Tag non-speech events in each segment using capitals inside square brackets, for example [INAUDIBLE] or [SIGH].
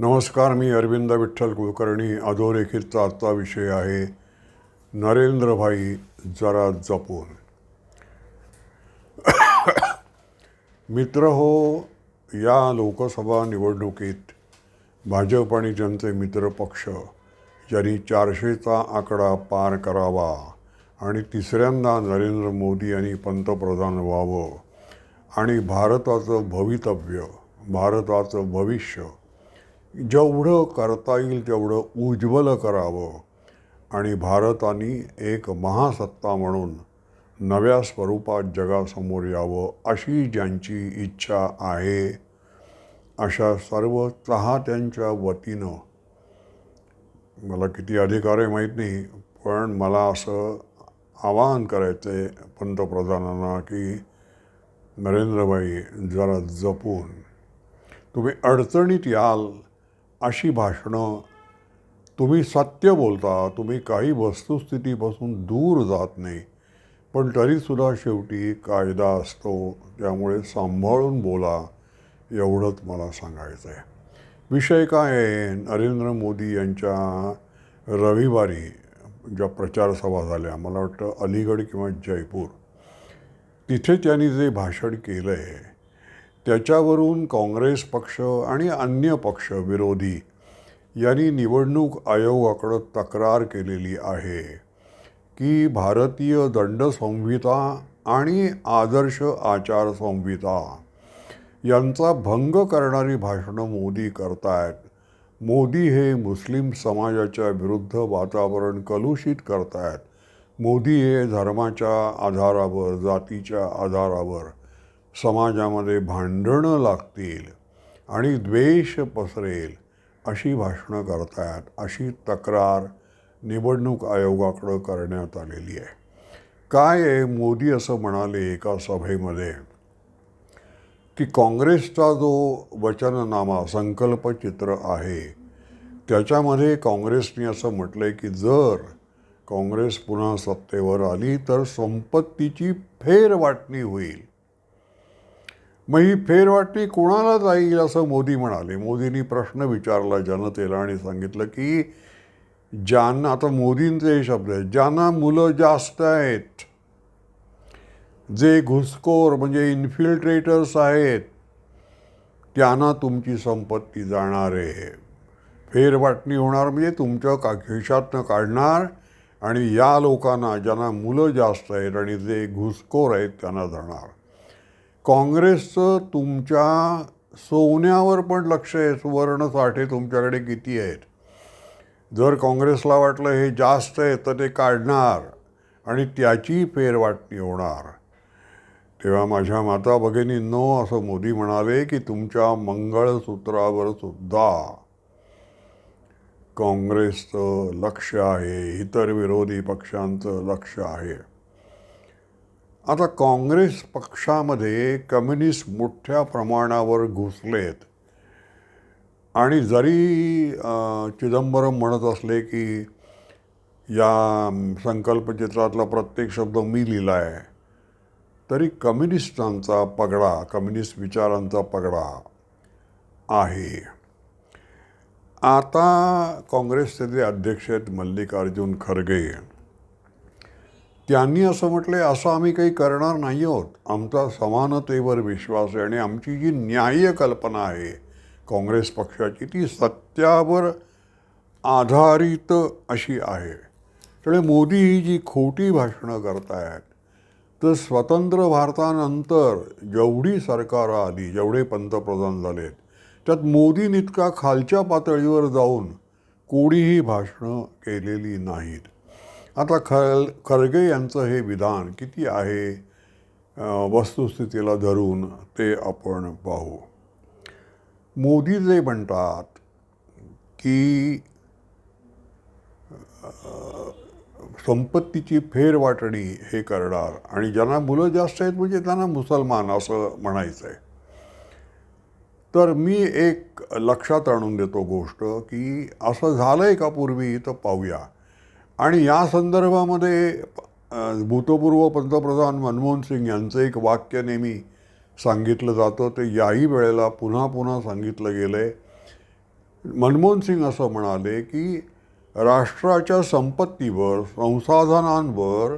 नमस्कार मी अरविंद विठ्ठल कुलकर्णी. अधोरेखितचा आजचा विषय आहे नरेंद्रभाई जरा जपून. [COUGHS] मित्र हो या लोकसभा निवडणुकीत भाजप आणि जनते मित्र पक्ष ज्यांनी चारशेचा आकडा पार करावा आणि तिसऱ्यांदा नरेंद्र मोदी यांनी पंतप्रधान व्हावं आणि भारताचं भवितव्य भारताचं भविष्य जेवढं करता येईल तेवढं उज्ज्वल करावं. आणि भारताने एक महासत्ता म्हणून नव्या स्वरूपात जगासमोर यावं अशी ज्यांची इच्छा आहे अशा सर्व चाहत्यांच्या वतीनं. मला किती अधिकार आहे माहीत नाही पण मला असं आवाहन करायचं आहे पंतप्रधानांना की नरेंद्रभाई जरा जपून. तुम्ही अडचणीत याल अशी भाषणं. तुम्ही सत्य बोलता तुम्ही काही वस्तुस्थितीपासून दूर जात नाही. पण तरीसुद्धा शेवटी कायदा असतो त्यामुळे सांभाळून बोला एवढंच मला सांगायचं आहे विषय काय आहे? नरेंद्र मोदी यांच्या रविवारी ज्या प्रचारसभा झाल्या मला वाटतं अलीगड किंवा जयपूर तिथे त्यांनी जे भाषण केलं आहे त्याच्यावरून काँग्रेस पक्ष आणि अन्य पक्ष विरोधी यांनी निवडणूक आयोगाकडं तक्रार केलेली आहे की भारतीय दंडसंहिता आणि आदर्श आचारसंहिता यांचा भंग करणारी भाषणं मोदी करतायत. मोदी हे मुस्लिम समाजाच्या विरुद्ध वातावरण कलुषित करतायत. मोदी हे धर्माच्या आधारावर जातीच्या आधारावर समाजामध्ये भांडणं लागतील आणि द्वेष पसरेल अशी भाषणं करतायत अशी तक्रार निवडणूक आयोगाकडं करण्यात आलेली आहे. काय आहे मोदी असं म्हणाले एका सभेमध्ये? की काँग्रेसचा जो वचननामा संकल्पचित्र आहे त्याच्यामध्ये काँग्रेसने असं म्हटलं आहे की जर काँग्रेस पुन्हा सत्तेवर आली तर संपत्तीची फेरवाटणी होईल. मग ही फेरवाटणी कोणाला जाईल असं मोदी म्हणाले? मोदींनी प्रश्न विचारला जनतेला आणि सांगितलं की ज्यांना आता मोदींचे हे शब्द आहेत ज्यांना मुलं जास्त आहेत जे घुसखोर म्हणजे इन्फिल्ट्रेटर्स आहेत त्यांना तुमची संपत्ती जाणार आहे. फेरवाटणी होणार म्हणजे तुमच्या का खिशातनं काढणार आणि या लोकांना ज्यांना मुलं जास्त आहेत आणि जे घुसखोर आहेत त्यांना जाणार. काँग्रेसचं तुमच्या सोन्यावर पण लक्ष आहे सुवर्ण साठे तुमच्याकडे किती आहेत? जर काँग्रेसला वाटलं हे जास्त आहे तर ते काढणार आणि त्याची फेरवाटणी होणार. तेव्हा माझ्या माता भगिनींनो असं मोदी म्हणाले की तुमच्या मंगळसूत्रावर सुद्धा काँग्रेसचं लक्ष आहे इतर विरोधी पक्षांचं लक्ष आहे. आता काँग्रेस पक्षामध्ये कम्युनिस्ट मोठ्या प्रमाणावर घुसलेत. आणि जरी चिदंबरम म्हणत असले की या संकल्पचित्रातला प्रत्येक शब्द मी लिहिला आहे तरी कम्युनिस्टांचा पगडा कम्युनिस्ट विचारांचा पगडा आहे. आता काँग्रेसचे जे अध्यक्ष आहेत मल्लिकार्जुन खरगे. त्यांनी असं म्हटलं असं आम्ही काही करणार नाही आहोत. आमचा समानतेवर विश्वास आहे आणि आमची जी न्याय्य कल्पना आहे काँग्रेस पक्षाची ती सत्यावर आधारित अशी आहे. त्यामुळे मोदी ही जी खोटी भाषणं करत आहेत तर स्वतंत्र भारतानंतर जेवढी सरकारं आली जेवढे पंतप्रधान झालेत त्यात मोदीन इतका खालच्या पातळीवर जाऊन कोणीही भाषणं केलेली नाहीत. आता खर खरगे यांचं हे विधान किती आहे? वस्तुस्थितीला धरून ते आपण पाहू. मोदी जे म्हणतात की संपत्तीची फेरवाटणी हे करणार आणि ज्यांना मुलं जास्त आहेत म्हणजे त्यांना मुसलमान असं म्हणायचं आहे तर मी एक लक्षात आणून देतो गोष्ट की असं झालं आहे का पूर्वी? तर पाहूया. आणि या संदर्भामध्ये भूतपूर्व पंतप्रधान मनमोहन सिंग यांचं एक वाक्य नेहमी सांगितलं जातं. ते याही वेळेला पुन्हा पुन्हा सांगितलं गेलं आहे मनमोहन सिंग असं म्हणाले की राष्ट्राच्या संपत्तीवर संसाधनांवर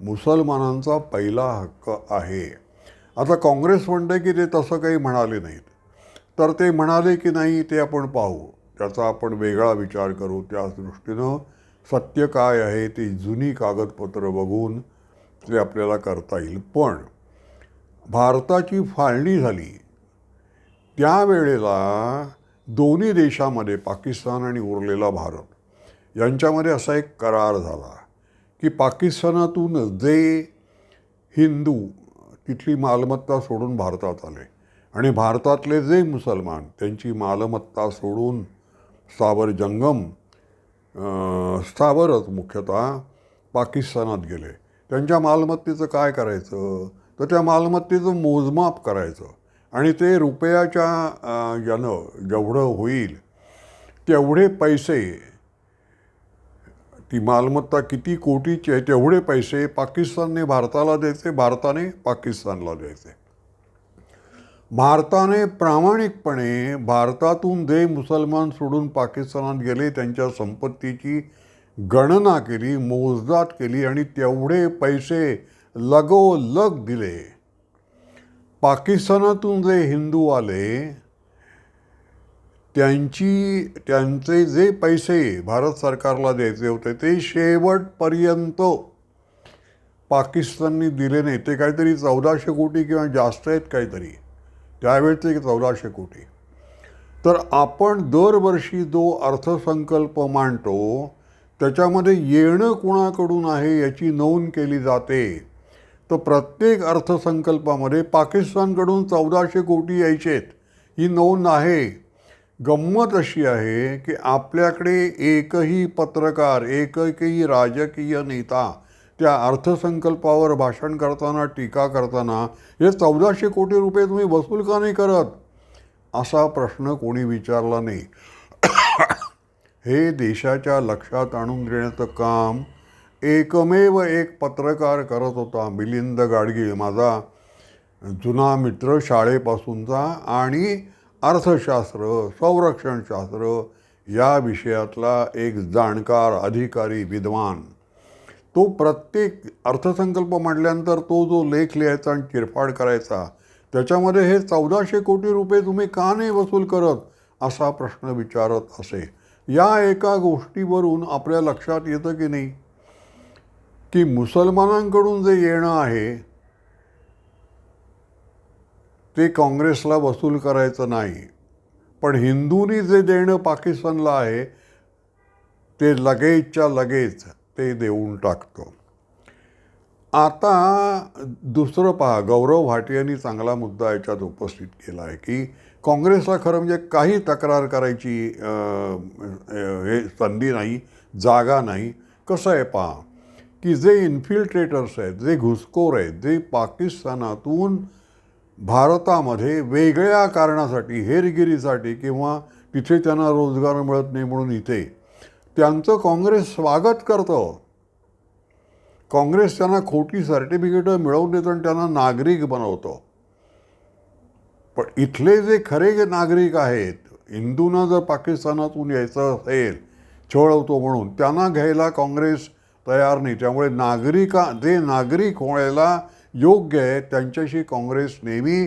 मुसलमानांचा पहिला हक्क आहे. आता काँग्रेस म्हणते की ते तसं काही म्हणाले नाहीत. तर ते म्हणाले की नाही ते आपण पाहू. त्याचा आपण वेगळा विचार करू त्या दृष्टीनं. सत्य काय आहे ती जुनी कागदपत्र बघून ते आपल्याला करता येईल. पण भारताची फाळणी झाली. त्यावेळेला दोन्ही देशामध्ये पाकिस्तान आणि उरलेला भारत यांच्यामध्ये असा एक करार झाला की पाकिस्तानातून जे हिंदू तिथली मालमत्ता सोडून भारतात आले आणि भारतातले जे मुसलमान त्यांची मालमत्ता सोडून सावर जंगम स्थावरच मुख्यतः पाकिस्तानात गेले. त्यांच्या मालमत्तेचं काय करायचं? तर त्या मालमत्तेचं मोजमाप करायचं. आणि ते रुपयाच्या यानं जेवढं होईल तेवढे पैसे ती मालमत्ता किती कोटीची आहे तेवढे पैसे पाकिस्तानने भारताला द्यायचे भारताने पाकिस्तानला द्यायचे. भारताने प्रामाणिकपणे भारतातून जे मुसलमान सोडून पाकिस्तानात गेले त्यांच्या संपत्तीची गणना केली मोजदात केली आणि तेवढे पैसे लगोलग दिले. पाकिस्तानातून जे हिंदू आले त्यांची त्यांचे जे पैसे भारत सरकारला द्यायचे होते ते शेवटपर्यंत पाकिस्ताननी दिले नाही. ते काहीतरी चौदाशे कोटी किंवा जास्त आहेत काहीतरी. त्यावेळचे चौदाशे कोटी. तर आपण दरवर्षी जो अर्थसंकल्प मांडतो त्याच्यामध्ये येणं कुणाकडून आहे याची नोंद केली जाते. तर प्रत्येक अर्थसंकल्पामध्ये पाकिस्तानकडून चौदाशे कोटी यायचेत ही नोंद आहे. गंमत अशी आहे की आपल्याकडे एकही पत्रकार एकही राजकीय नेता त्या अर्थसंकल्पावर भाषण करताना टीका करताना हे चौदाशे कोटी रुपये तुम्ही वसूल का नाही करत? असा प्रश्न कोणी विचारला नाही. हे देशाच्या लक्षात आणून देण्याचं काम एकमेव एक पत्रकार करत होता मिलिंद गाडगीळ माझा जुना मित्र शाळेपासूनचा आणि अर्थशास्त्र संरक्षणशास्त्र या विषयातला एक जाणकार अधिकारी विद्वान. तो प्रत्येक अर्थसंकल्प मांडल्यानंतर तो जो लेख लिहायचा आणि चिरफाड करायचा त्याच्यामध्ये हे चौदाशे कोटी रुपये तुम्ही का नाही वसूल करत असा प्रश्न विचारत असे. या एका गोष्टीवरून आपल्या लक्षात येतं की नाही? की मुसलमानांकडून जे येणं आहे ते काँग्रेसला वसूल करायचं नाही. पण हिंदूंनी जे देणं पाकिस्तानला आहे ते लगेचच्या लगेच ते देऊन टाकतो. आता दुसरं पहा गौरव भाटियांनी चांगला मुद्दा याच्यात उपस्थित केला आहे की काँग्रेसला खरं म्हणजे काही तक्रार करायची हे संधी नाही जागा नाही. कसं आहे पहा की जे इन्फिल्ट्रेटर्स आहेत जे घुसखोर आहेत जे पाकिस्तानातून भारतामध्ये वेगळ्या कारणासाठी हेरगिरीसाठी किंवा तिथे त्यांना रोजगार मिळत नाही म्हणून इथे त्यांचं काँग्रेस स्वागत करतं. काँग्रेस त्यांना खोटी सर्टिफिकेटं मिळवून देतं आणि त्यांना नागरिक बनवतं. पण इथले जे खरे नागरिक आहेत हिंदूंना जर पाकिस्तानातून यायचं असेल छळवतो म्हणून त्यांना घ्यायला काँग्रेस तयार नाही. त्यामुळे नागरिका जे नागरिक व्हायला योग्य आहेत त्यांच्याशी काँग्रेस नेहमी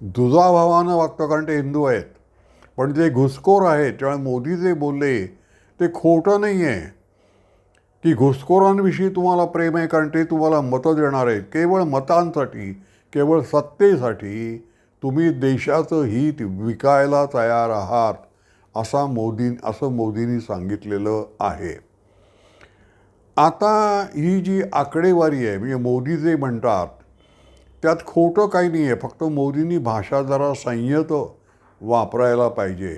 दुजाभावानं वागतं कारण ते हिंदू आहेत. पण जे घुसखोर आहेत त्यामुळे मोदी जे बोलले ते खोटं नाही आहे की घुसखोरांविषयी तुम्हाला प्रेम आहे कारण ते तुम्हाला मतं देणार आहेत. केवळ मतांसाठी केवळ सत्तेसाठी तुम्ही देशाचं हित विकायला तयार आहात असा मोदी असं मोदींनी सांगितलेलं आहे. आता ही जी आकडेवारी आहे म्हणजे मोदी जे म्हणतात त्यात खोटं काही नाही आहे फक्त मोदींनी भाषा जरा संयत वापरायला पाहिजे.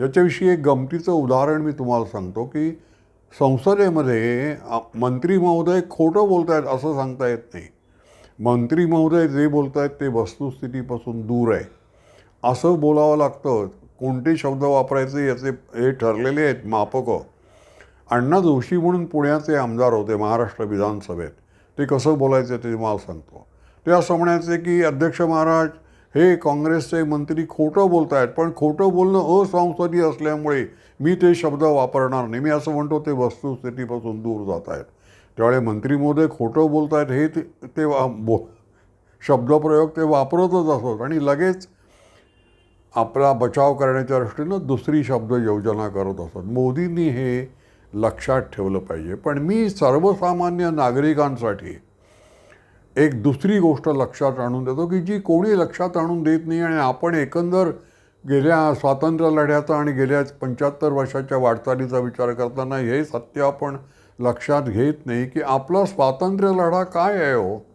याच्याविषयी एक गमतीचं उदाहरण मी तुम्हाला सांगतो की संसदेमध्ये मंत्री महोदय खोटं बोलत आहेत असं सांगता येत नाही. मंत्री महोदय जे बोलत आहेत ते वस्तुस्थितीपासून दूर आहे. असं बोलावं लागतं. कोणते शब्द वापरायचे याचे हे ठरलेले आहेत मापकं. अण्णा जोशी म्हणून पुण्याचे आमदार होते महाराष्ट्र विधानसभेत. ते कसं बोलायचं ते मला सांगतो. ते असं म्हणायचे की अध्यक्ष महाराज हे काँग्रेसचे मंत्री खोटं बोलत आहेत पण खोटं बोलणं असंसदीय असल्यामुळे मी ते शब्द वापरणार नाही. मी असं म्हणतो ते वस्तुस्थितीपासून दूर जात आहेत त्यावेळे मंत्री मोदय खोटं बोलत आहेत हे ते ते वा- बो शब्दप्रयोग ते वापरतच असत. आणि लगेच आपला बचाव करण्याच्या दृष्टीनं दुसरी शब्द योजना करत असत. मोदींनी हे लक्षात ठेवलं पाहिजे. पण मी सर्वसामान्य नागरिकांसाठी एक दुसरी गोष्ट लक्षात आणून देतो की जी कोणी लक्षात आणून देत नाही आणि आपण एकंदर गेल्या स्वातंत्र्य लढ्याचा आणि गेल्या पंच्याहत्तर वर्षाच्या वाटचालीचा विचार करताना हे सत्य आपण लक्षात घेत नाही की आपला स्वातंत्र्य लढा काय आहे हो?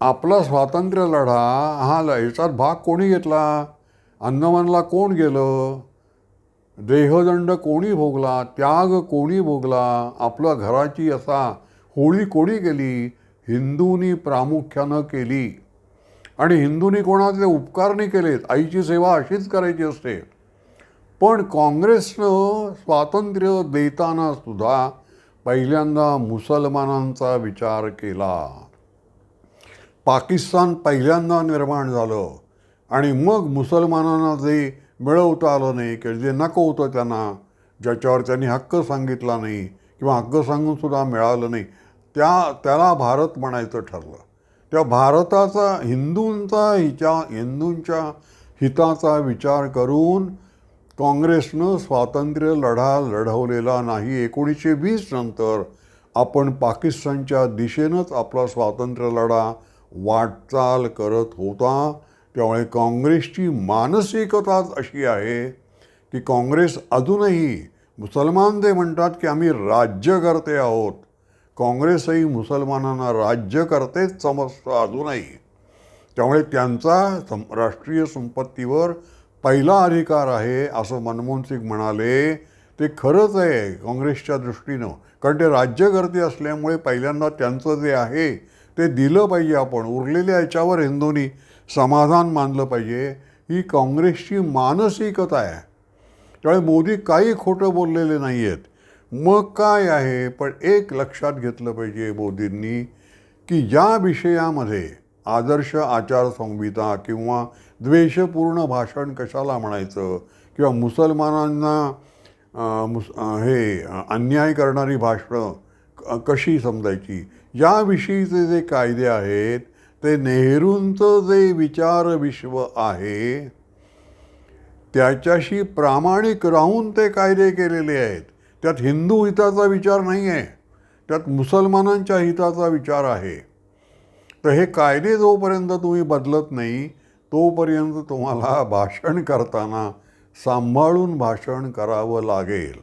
आपला स्वातंत्र्य लढा हा ल- याच्यात भाग कोणी घेतला? अंदमानला कोण गेलं? देहदंड कोणी भोगला? त्याग कोणी भोगला? आपल्या घराची असा होळी कोणी केली? हिंदूंनी प्रामुख्यानं केली. आणि हिंदूंनी कोणातले उपकार नाही केलेत आईची सेवा अशीच करायची असते. पण काँग्रेसनं स्वातंत्र्य देताना सुद्धा पहिल्यांदा मुसलमानांचा विचार केला. पाकिस्तान पहिल्यांदा निर्माण झालं. आणि मग मुसलमानांना जे मिळवता आलं नाही की जे नको होतं त्यांना ज्याच्यावर त्यांनी हक्क सांगितला नाही किंवा हक्क सांगून सुद्धा मिळालं नाही त्या त्याला भारत म्हणायचं ठरलं. त्या भारताचा हिंदूंचा हिच्या हिंदूंच्या हिताचा विचार करून काँग्रेसनं स्वातंत्र्य लढा लढवलेला नाही. एकोणीसशे वीस नंतर आपण पाकिस्तानच्या दिशेनंच आपला स्वातंत्र्य लढा वाटचाल करत होता. त्यामुळे काँग्रेसची मानसिकताच अशी आहे की काँग्रेस अजूनही मुसलमान जे म्हणतात की आम्ही राज्यकर्ते आहोत काँग्रेसही मुसलमानांना राज्यकर्तेच समजतं अजूनही. त्यामुळे त्यांचा सं राष्ट्रीय संपत्तीवर पहिला अधिकार आहे असं मनमोहन सिंग म्हणाले. ते खरंच आहे काँग्रेसच्या दृष्टीनं कारण ते राज्यकर्ते असल्यामुळे पहिल्यांदा त्यांचं जे आहे ते दिलं पाहिजे आपण. उरलेल्या याच्यावर हिंदूंनी समाधान मानलं पाहिजे. ही काँग्रेसची मानसिकता आहे. त्यामुळे मोदी काही खोटं बोललेले नाही आहेत मग काय आहे? पण एक लक्षात घेतलं पाहिजे मोदींनी की या विषयामध्ये आदर्श आचारसंहिता किंवा द्वेषपूर्ण भाषण कशाला म्हणायचं? किंवा मुसलमानांना मुस हे अन्याय करणारी भाषणं कशी समजायची? याविषयीचे जे कायदे आहेत ते नेहरूंचं जे विचार विश्व आहे त्याच्याशी प्रामाणिक राहून ते कायदे केलेले आहेत. त्यात हिंदू हिताचा विचार नाही आहे त्यात मुसलमानांच्या हिताचा विचार आहे. तर हे कायदे जोपर्यंत तुम्ही बदलत नाही तोपर्यंत तुम्हाला भाषण करताना सांभाळून भाषण करावं लागेल.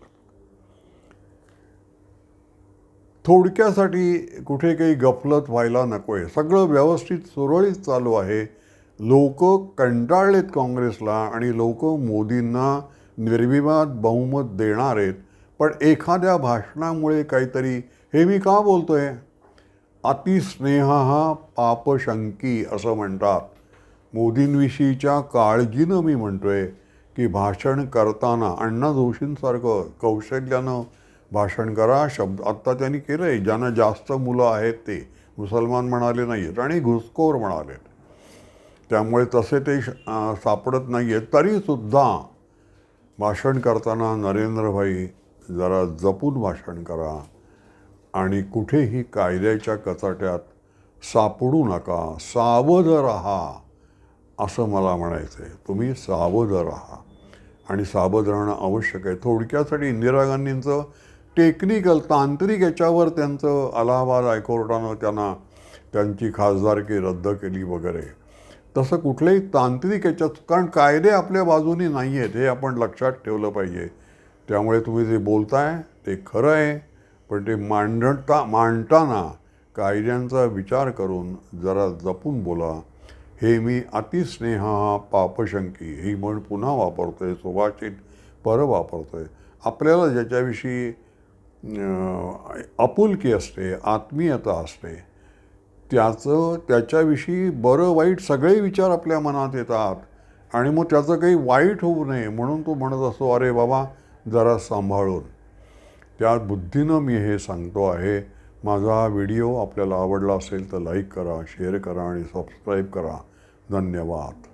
थोडक्यासाठी कुठे काही गफलत व्हायला नको आहे सगळं व्यवस्थित सुरळीत चालू आहे. लोक कंटाळलेत काँग्रेसला आणि लोक मोदींना निर्विवाद बहुमत देणार आहेत. पण एखाद्या भाषणामुळे काहीतरी हे मी का बोलतोय? अतिस्नेह हा पापशंकी असं म्हणतात. मोदींविषयीच्या काळजीनं मी म्हणतो आहे की भाषण करताना अण्णा जोशींसारखं कौशल्यानं भाषण करा. शब्द आत्ता त्यांनी केलं आहे ज्यांना जास्त मुलं आहेत ते. मुसलमान म्हणाले नाही आहेत आणि घुसखोर म्हणाले. त्यामुळे तसे ते सापडत नाही आहेत तरीसुद्धा भाषण करताना नरेंद्रभाई जरा जपून भाषण करा आणि कुठेही कायद्याच्या कचाट्यात सापडू नका सावध राहा असं मला म्हणायचं आहे तुम्ही सावध राहा. आणि सावध राहणं आवश्यक आहे. थोडक्यासाठी इंदिरा गांधींचं टेक्निकल तांत्रिक याच्यावर त्यांचं अलाहाबाद हायकोर्टानं त्यांना त्यांची खासदारकी रद्द केली वगैरे. तसं कुठलंही तांत्रिक याच्यात कारण कायदे आपल्या बाजूने नाही आहेत हे आपण लक्षात ठेवलं पाहिजे. त्यामुळे तुम्ही जे बोलताय ते खरं आहे पण ते मांडता मांडताना कायद्यांचा विचार करून जरा जपून बोला. हे मी अतिस्नेह पापशंकी ही म्हण पुन्हा वापरतो आहे सुभाषित वापरतो आहे आपल्याला ज्याच्याविषयी आपुलकी असते आत्मीयता असते त्याचं त्याच्याविषयी बरं वाईट सगळे विचार आपल्या मनात येतात. आणि मग त्याचं काही वाईट होऊ नये म्हणून तो म्हणत असतो अरे बाबा जरा सांभाळून. त्या बुद्धीनं मी हे सांगतो आहे. माझा हा व्हिडिओ आपल्याला आवडला असेल तर लाईक करा शेअर करा आणि सबस्क्राईब करा. धन्यवाद.